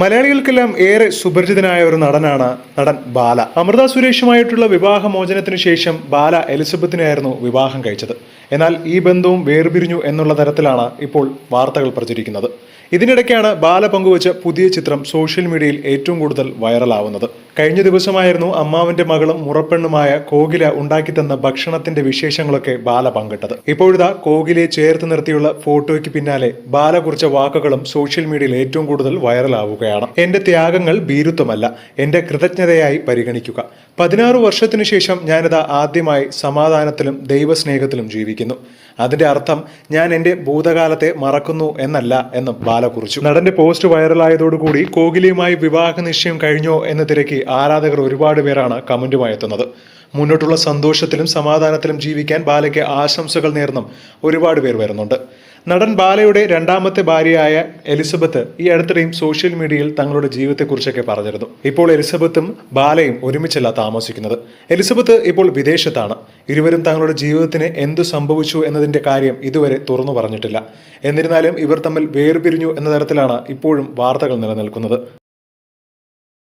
മലയാളികൾക്കെല്ലാം ഏറെ സുപരിചിതനായ ഒരു നടനാണ് നടൻ ബാല. അമൃത സുരേഷുമായിട്ടുള്ള വിവാഹമോചനത്തിനു ശേഷം ബാല എലിസബത്തിനെയായിരുന്നു വിവാഹം കഴിച്ചത്. എന്നാൽ ഈ ബന്ധവും വേർപിരിഞ്ഞു എന്നുള്ള തരത്തിലാണ് ഇപ്പോൾ വാർത്തകൾ പ്രചരിക്കുന്നത്. ഇതിനിടയ്ക്കാണ് ബാല പങ്കുവച്ച പുതിയ ചിത്രം സോഷ്യൽ മീഡിയയിൽ ഏറ്റവും കൂടുതൽ വൈറലാവുന്നത്. കഴിഞ്ഞ ദിവസമായിരുന്നു അമ്മാവന്റെ മകളും മുറപ്പെണ്ണുമായ കോകില ഉണ്ടാക്കിത്തന്ന ഭക്ഷണത്തിന്റെ വിശേഷങ്ങളൊക്കെ ബാല പങ്കിട്ടത്. ഇപ്പോഴിതാ കോകിലയെ ചേർത്ത് നിർത്തിയുള്ള ഫോട്ടോയ്ക്ക് പിന്നാലെ ബാല കുറിച്ച വാക്കുകളും സോഷ്യൽ മീഡിയയിൽ ഏറ്റവും കൂടുതൽ വൈറലാവുകയാണ്. എന്റെ ത്യാഗങ്ങൾ ഭീരുത്വമല്ല എന്റെ കൃതജ്ഞതയായി പരിഗണിക്കുക. പതിനാറ് വർഷത്തിനു ശേഷം ഞാനിതാ ആദ്യമായി സമാധാനത്തിലും ദൈവസ്നേഹത്തിലും ജീവിക്കുന്നു. അതിന്റെ അർത്ഥം ഞാൻ എന്റെ ഭൂതകാലത്തെ മറക്കുന്നു എന്നല്ല എന്ന് ബാല കുറിച്ചു. നടന്റെ പോസ്റ്റ് വൈറലായതോടുകൂടി കോഹ്ലിയുമായി വിവാഹ നിശ്ചയം കഴിഞ്ഞോ എന്ന് തിരക്കി ആരാധകർ ഒരുപാട് പേരാണ് കമന്റുമായി എത്തുന്നത്. മുന്നോട്ടുള്ള സന്തോഷത്തിലും സമാധാനത്തിലും ജീവിക്കാൻ ബാലയ്ക്ക് ആശംസകൾ നേർന്നും ഒരുപാട് പേർ വരുന്നുണ്ട്. നടൻ ബാലയുടെ രണ്ടാമത്തെ ഭാര്യയായ എലിസബത്ത് ഈ അടുത്തിടെയും സോഷ്യൽ മീഡിയയിൽ തങ്ങളുടെ ജീവിതത്തെക്കുറിച്ചൊക്കെ പറഞ്ഞിരുന്നു. ഇപ്പോൾ എലിസബത്തും ബാലയും ഒരുമിച്ചല്ല താമസിക്കുന്നത്. എലിസബത്ത് ഇപ്പോൾ വിദേശത്താണ്. ഇരുവരും തങ്ങളുടെ ജീവിതത്തിന് എന്തു സംഭവിച്ചു എന്നതിന്റെ കാര്യം ഇതുവരെ തുറന്നു പറഞ്ഞിട്ടില്ല. എന്നിരുന്നാലും ഇവർ തമ്മിൽ വേർപിരിഞ്ഞു എന്ന തരത്തിലാണ് ഇപ്പോഴും വാർത്തകൾ നിലനിൽക്കുന്നത്.